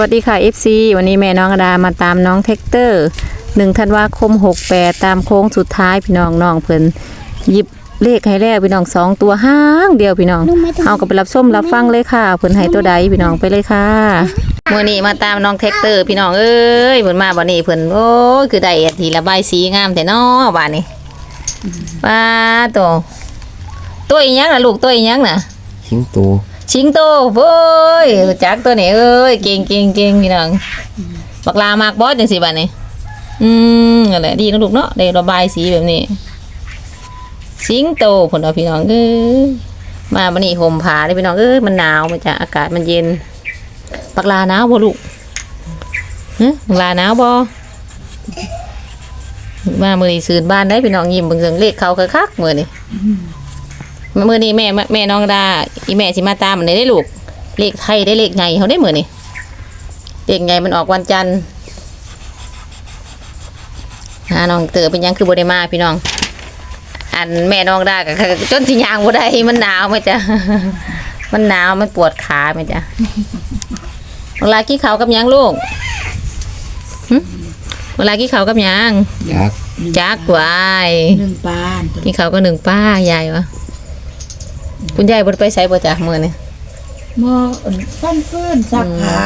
วัสดีค่ะ FC วันนี้แม่น้องอดามาตามน้องเทคเตอร์หนึ่งธันวาคม68ตามโค้งสุดท้ายพี่น้องน้องเพิ่นหยิบเลขให้แล้วพี่น้องสองตัวห้างเดียวพี่น้องเอาก็ไปรับส้มรับฟังเลยค่ะเพิ่นให้ตัวใดพี่น้องไปเลยค่ะมื่อนี้มาตามน้องเทคเตอร์พี่น้องเอ้ยเพิ่นมาบัดนี้เพิ่นโอ้ยคือได้อันทีระบายสีงามแต่น้อบ้านนี้ว้าตัวตัวอีหยังน่ะลูกตัวอีหยังน่ะสิงโต ชิงโตเว้ยจักตัวนี้เอ้ยเก่งเก่งเก่งพี่น้องบักลามากบอสจังสิบัดนี้อืมอะไรดีนะลูกเนาะได้ระบายสีแบบนี้ สิงโตผลเอาพี่น้องเอ้ยมาบันนี้ห่มผ้าเลยพี่น้องเอ้ยมันหนาวมันจะอากาศมันเย็นบักลาหนาวบ่ลูกฮะบักลาหนาวบ่มาเมื่อนี้ซื้อบ้านได้พี่น้องยิ้มเบิ่งเบิ่งเลขเขาคักๆมือนี้ มื่อนี้แม่แม่น้องดาอีแม่สิมาตามมันได้ลูกเลขไทยได้เลขไงเขาได้เหมือนนี่เลขไงมันออกวันจันทร์หาน้องเต๋อเป็นหยังคือบ่ได้มาพี่น้อง อันแม่น้องดาก็จนที่ยางบ่ได้มันหนาวไหมจ๊ะมันหนาวมันปวดขาไหมจ๊ะเวลากี้เขาวกับหยังลูกหึเวลากี้เขาวกับหยังยักษ์จักวายหนึ่งปานกินเขาวก็หนึ่งป้ายายวะ คุณยายบ่ได้ไปใช้บ่จ้ะมื้อนี้หม้ออุ่นฟันฟื้นซักผ้า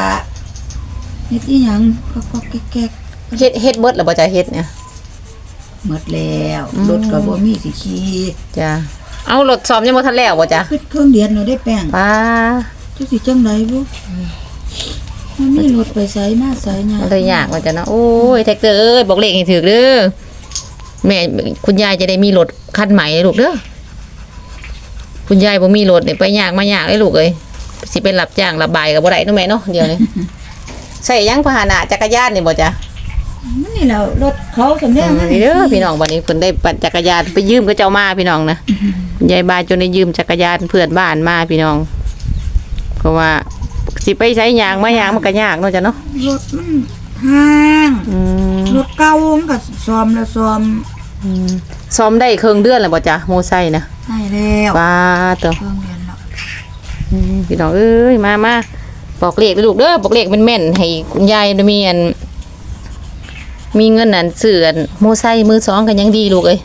เฮ็ดอีหยังก็ก็แก๊กเฮ็ดเฮ็ดเบิดแล้วบ่จ้ะเฮ็ดเนี่ย ๆหมดแล้วอืม รถก็บ่มีสิขี่จ้ะเอารถซ่อมยังบ่ทันแล้วบ่จ้ะขึ้นเครื่องเดียนเราได้แป้งป้าจักสิจังไดบ่มันมีรถไปไสมาไสยามันเลยยากว่าจ้ะเนาะโอ้ยแท็กเตอร์เอ้ยบอกเลขให้ถูกเด้อแม่คุณยายจะได้มีรถคันใหม่เลยลูกเด้อ คุณยายบ่มีรถนี่ไปยากมายากเลยลูกเอ้ยสิเป็นรับจ้างระบายก็บ่ได้เนาะแม่เนาะเดี๋ยวนี้ใช้หยังพาหนะจักรยานนี่บ่จ้ะมันนี่แหล้วรถเขาสำแดอืงมนี่เด้อพี่น้องวันนี้เพิ่นได้ปั่นจักรยานไปยืมก็เจ้ามาพี่น้องนะยายบายจนได้ยืมจักรยานเพื่อนบ้านมาพี่น้อง เพราะว่า สิไปใช้ยางมายางมันก็ยากเนาะจ้ะเนาะรถมันห่างอืมรถเก่ามันก็ซ่อมแล้วซ่อมซ้อมได้ครึ่งเดือนแล้วบ่จ้ะโมไซค์นะ ให้แล้วว้าตัวเครื่องเดียนแล้วอืมพี่น้องเอ้ยมามาบอกเลขเลยลูกเด้อบอกเลขแม่นๆให้คุณยายได้มีอัน มีเงินนั่นซื้ออันโมไซค์มือสองกันยังดีลูกเอ้ย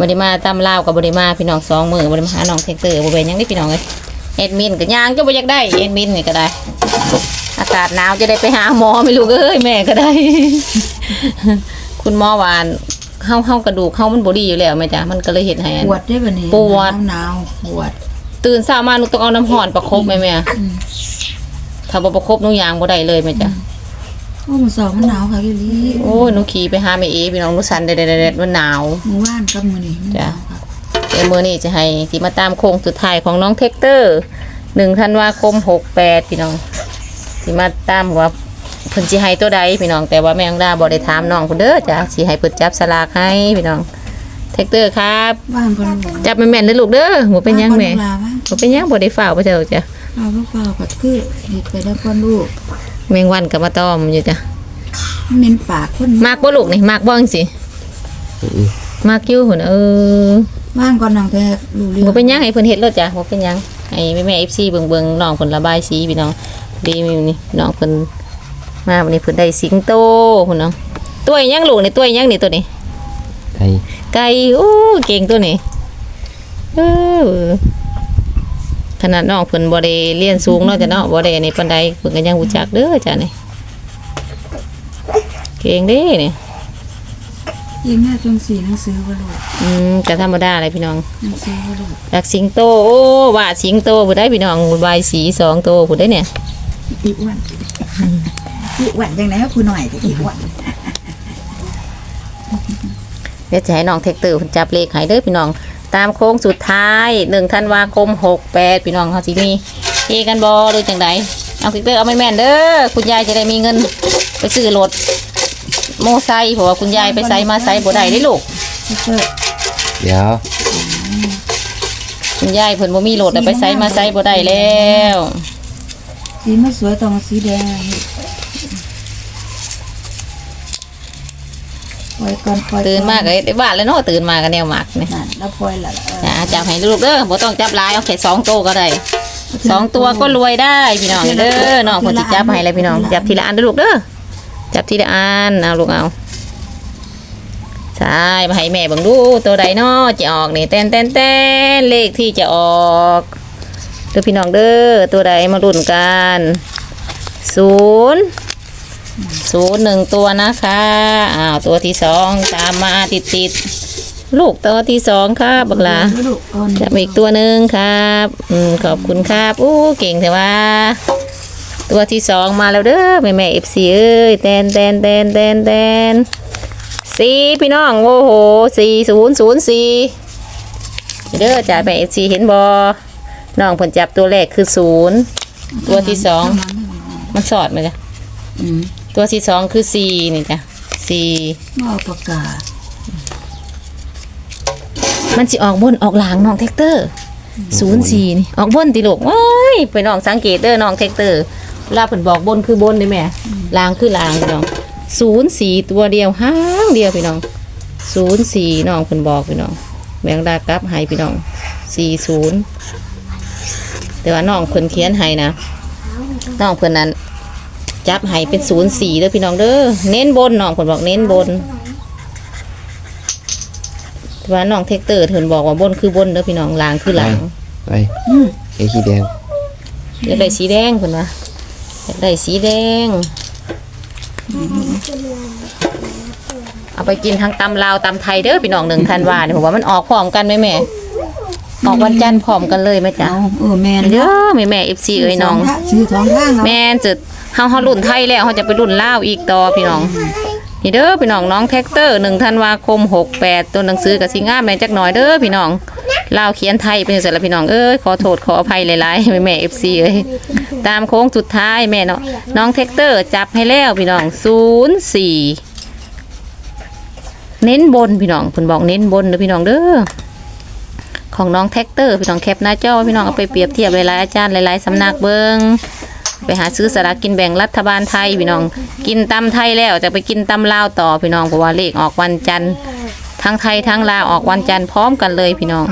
บริมาตามลาวกับบริมาพี่น้องสองมือบริมาหาน้องเทคเตอร์บริเวณยังได้พี่น้องเลยเอ็ดมินกับยางก็บ่อยากได้เอ็ดมินนี่ก็ได้ อากาศหนาวจะได้ไปหาหมอไม่รู้เอ้ยแม่ก็ได้ คุณหมอวาน เฮาเฮากระดูกเฮามันบ่ดีอยู่แล้วแม่จ้ะมันก็เลยเฮ็ดให้อัน ปวดได้บัดนี้ปวด หนาวๆปวดตื่นเช้ามาหนูต้องเอาน้ำห่อนประคบแม่แม่อืมถ้าบ่ประคบหนูยางบ่ได้เลยแม่จ้ะโอ้มันสอบมันหนาวค่ะพี่ลีโอ้ยหนูขี่ไปหาแม่เอพี่น้องหนูสั่นเด็ดๆๆมันหนาว หมู่บ้านกับมื้อนี้มันหจ้ะนาวค่ะเดี๋ยวมื้อนี้จะให้สิมาตามโค้งสุดท้ายของน้องเทคเตอร์1ธันวาคม68พี่น้องสิมาตามว่า เพิ่นสิให้ตัวใดพี่น้องแต่ว่าแม่งดาบ่ได้ถามน้องเพิ่นเด้อจ้ะสิให้เพิ่นจับสลากให้พี่น้องเทคเตอร์ครับบ้านเพิ่นบอกจับแม่นๆเด้อลูกเด้อบ่เป็นหยังแม่ลาบ้านบ่เป็นหยังบ่ได้ฝ้าวบ่เจ้าจ้ะเราบ่ฟ้าวก็คือเฮ็ดไปแล้วก่อนลูกแมงวันก็มาตอมอยู่จ้ะมันเหม็นปากคนมากบ่ลูกนี่มากบ่จังสิมากอยู่หุ่นเออบ้านก่อนน้องแท้รู้เรื่องบ่เป็นหยังให้เพิ่นเฮ็ดรถจ้ะบ่เป็นหยังให้แม่แม่ FC เบิ่งๆน้องเพิ่นระบายสีพี่น้องดีมีนี่น้องเพิ่น มาวันนี้เพิ่นได้สิงโตพุ่นเนาะตัวอีหยังลูกนี่ตัวอีหยังนี่ตัวนี้ ไก่ไก่อู้เก่งตัวนี้เออขนาดน้องเพิ่นบ่ได้เรียนสูงเนาะจ้ะเนาะบ่ได้อันนี้ปานใดเพิ่นก็ยังรู้จักเด้อจ้ะนี่เก่งเด้นี่ยิงแม่จงสีหนังสือบ่ลูกอืมก็ธรรมดาเลยพี่น้องหนังสือบ่ลูกจากสิงโตโอ้ว่าสิงโตผู้ได้พี่น้องใบายสีสองโตผู้ได้เนี่ย อีอ้วนอีอ้วนจังได๋คุณหน่อยแต่อีอ้วนเดี๋ยวจะให้น้องเทคเตอร์เพิ่นจับเลขให้เด้อพี่น้อง ตามโค้งสุดท้ายหนึ่งธันวาคมหกแปดพี่น้องเขาสิมีเอกันบอหรือจังใดเอาเทคเตอร์เอาไม่แม่นๆเด้อคุณยายจะได้มีเงิน ไปซื้อรถโมไซค์เพราะว่าคุณยายไปไซค์มาไซค์บ่ได้ได้ลูกเพิ่นเดี๋ยวคุณยายเพิ่นบ่มีรถแล้วไปไซค์มาไซค์บ่ได้แล้ว สีมันสวยต้องเอาสีแดงปล่อยก่อนปล่อยตื่นมากเลยได้บ้านแล้วเนาะตื่นมาก็แนวหมักเนี่ยนั่นแล้วปล่อยละเออจ้าจับให้ลูกเด้อบ่ต้องจับหลายเอาแค่สองโตก็ได้อสองตัวก็รวยได้พี่น้องเด้อน้องคนจิจับให้เลยพี่น้องจับทีละอันเด้อลูกเด้อจับทีละอันเอาลูกเอาใช่มาให้แม่เบิ่งดูตัวใดเนาะจะออกนี่เต้นเต้นเต้นเลขที่จะออก เด้อพี่น้องเด้อตัวใดมาลุ้นกันศูนย์ศูนย์หนึ่งตัวนะคะอ้าวตัวที่สองตามมาติดติดลูกตัวที่สองครับบักลาจับอีกตัวหนึ่งครับอืมขอบคุณครับอู้เก่งแต่ว่า ตัวที่สองมาแล้วเด้อแม่แม่เอฟซีเอ้ยแตนแตนแตนแตนแตนสี่พี่น้องโอ้โหสี่ศูนย์ศูนย์สี่เด้อจ่าแม่เอฟซีเห็นบอ น้องผลจับตัวแรกคือศูนย์ตัวที่สองมันสอดไหมจ๊ะอืมตัวที่สองคือสี่นี่จ้ะสี่มาเอาปากกามันสิออกบนออกหลังน้องแท็กเตอร์ศูนย์สี่นี่ออกบนติลูกว้ายไปน้องสังเกตเด้อน้องแท็กเตอร์เวลาเพิ่นบอกบนคือบนได้แม่ลางคือลางพี่น้องศูนย์สี่ตัวเดียวห้างเดียวพี่น้องศูนย์สี่น้องเพิ่นบอกพี่น้องแบงดากลับให้พี่น้องสี่ศูนย์ แต่ว่าน้องเพิ่นเขียนให้นะน้องเพิ่นนั้น จับให้เป็นศูนย์สี่เด้อพี่น้องเด้อเน้นบนน้องเพิ่นบอกเน้นบนแต่ว่าน้องเทคเตอร์เพิ่นบอกว่าบนคือบนเด้อพี่น้องลางคือหลังไปไอ้ขี้แดงอยากได้สีแดงเพิ่นว่าอยากได้สีแดงเอาไปกินทั้งตำลาวตำไทยเด้อพี่น้องหนึ่งธันวาเนี่ยผมว่ามันออกพร้อมกันไหมแม่ ออกวันจันทร์พร้อมกันเลยไหมจ๊ะเอาเออแม่นเด้อแม่แม่เอฟซีเอ้ยน้องชื่อท้องทางเอาแม่นจะเฮาเฮารุ่นไทยแล้วเฮาจะไปรุ่นลาวอีกต่อพี่น้อง นี่เด้อพี่น้องน้องแท็กเตอร์หนึ่งธันวาคมหกแปดตัวหนังสือกับสิงามแม่จักหน่อยเด้อพี่น้องลาวเขียนไทยเป็นจังซั่นละพี่น้องเอ้ยขอโทษขออภัยหลายๆแม่แม่เอฟซีเอ้ยตามโค้งสุดท้ายแม่เนาะน้องแท็กเตอร์จับให้แล้วพี่น้องศูนย์สี่เน้นบนพี่น้องเพิ่นบอกเน้นบนเด้อพี่น้องเด้อ ของน้องแท็กเตอร์พี่น้องแคปหน้าจอพี่น้องเอาไปเปรียบเทียบหลายๆอาจารย์หลายๆสำนักเบิงไปหาซื้อสลากกินแบ่งรัฐบาลไทยพี่น้อง กินตำไทยแล้วจะไปกินตำลาวต่อพี่น้องเพราะว่าเลขออกวันจันทร์ทั้งไทยทั้งลาวออกวันจันทร์พร้อมกันเลยพี่น้อง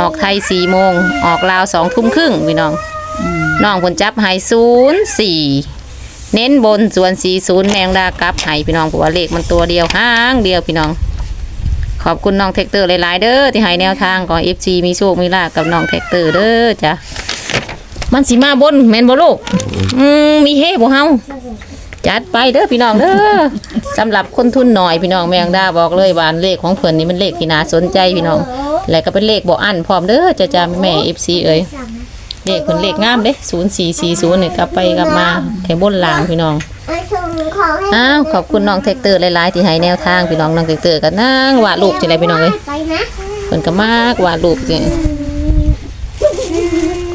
ออกไทยสี่โมงออกลาวสองทุ่มครึ่งพี่น้องน้องผลจับไฮศูนย์สี่เน้นบนส่วนสี่ศูนย์แมงดากับไห้พี่น้องเพราะว่าเลขมันตัวเดียวห้างเดียวพี่น้อง ขอบคุณน้องแท็กเตอร์หลายๆเด้อที่ให้แนวทางของ FG มีโชคมีลาภกับน้องแท็กเตอร์เด้อจ้ะมันสิมาบนแม่นบ่ลูกอืมมีเฮบ่เฮาจัดไปเด้อพี่น้องเด้อสำหรับคนทุนหน่อยพี่น้องแมงดาบอกเลยว่าเลขของเพิ่นนี่มันเลขที่น่าสนใจพี่น้องแล้วก็เป็นเลขบ่อั้นพร้อมเด้อจ้ะจ้าแม่ FC เอ้ยเลขเพิ่นเลขงามเด้0440นี่กลับไปกลับมาแค่บนล่างพี่น้อง องให้อ้าวขอบคุณน้องแท็กเตอร์หลายๆที่ให้แนวทางพี่น้องน้องแท็กเตอร์ก็นั่งวาดรูปจังไดพี่น้องเอ้ยไปนะเพิ่นก็มากวาดรูปจริง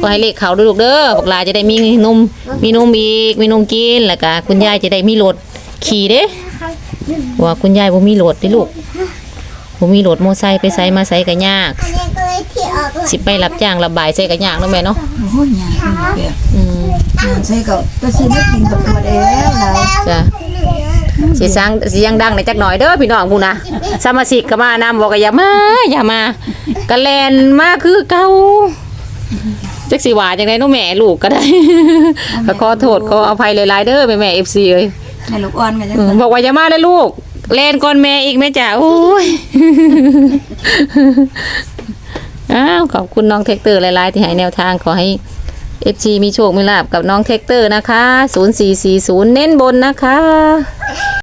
ก็ให้เลขเขาด้วยลูกเด้อพวกหลานจะได้มีนมมีนมอีกมีนมกินแล้วก็คุณยายจะได้มีรถขี่เด้ว่าคุณยายบ่มีรถเด้ลูกบ่มีรถมอไซค์ไปไสมาไสก็ยากอันนี้ก็เลยที่ออกเลยสิไปรับจ้างรับบายใส่ก็ยากเนาะแม่เนาะโอ้ยยายเป็นแบบอืมยาย ใส่ก็ก็ซื้อไม่กินกับตัวแล้วเราจ้ะสิสร้างสิยังดังในจักหน่อยเด้อพี่น้องพูนะสมาชิกก็มานำบอกก็อย่ามาอย่ามาก็แลนมาคือเก่าจักสิว่าจังได๋เนาะแม่ลูกก็ได้ก็ขอโทษขออภัยหลายๆเด้อแม่แม่ FC เอ้ยแม่ลูกอ่อนกันจังอืมซั่นบอกว่าอย่ามาเลยลูกแลนก่อนแม่อีกแม่จ๋าโอ้ยอ้าวขอบคุณน้องเทคเตอร์หลายๆที่ให้แนวทางขอให้ FG มีโชคมีลาบกับน้องเทคเตอร์นะคะ 0440 เน้นบนนะคะ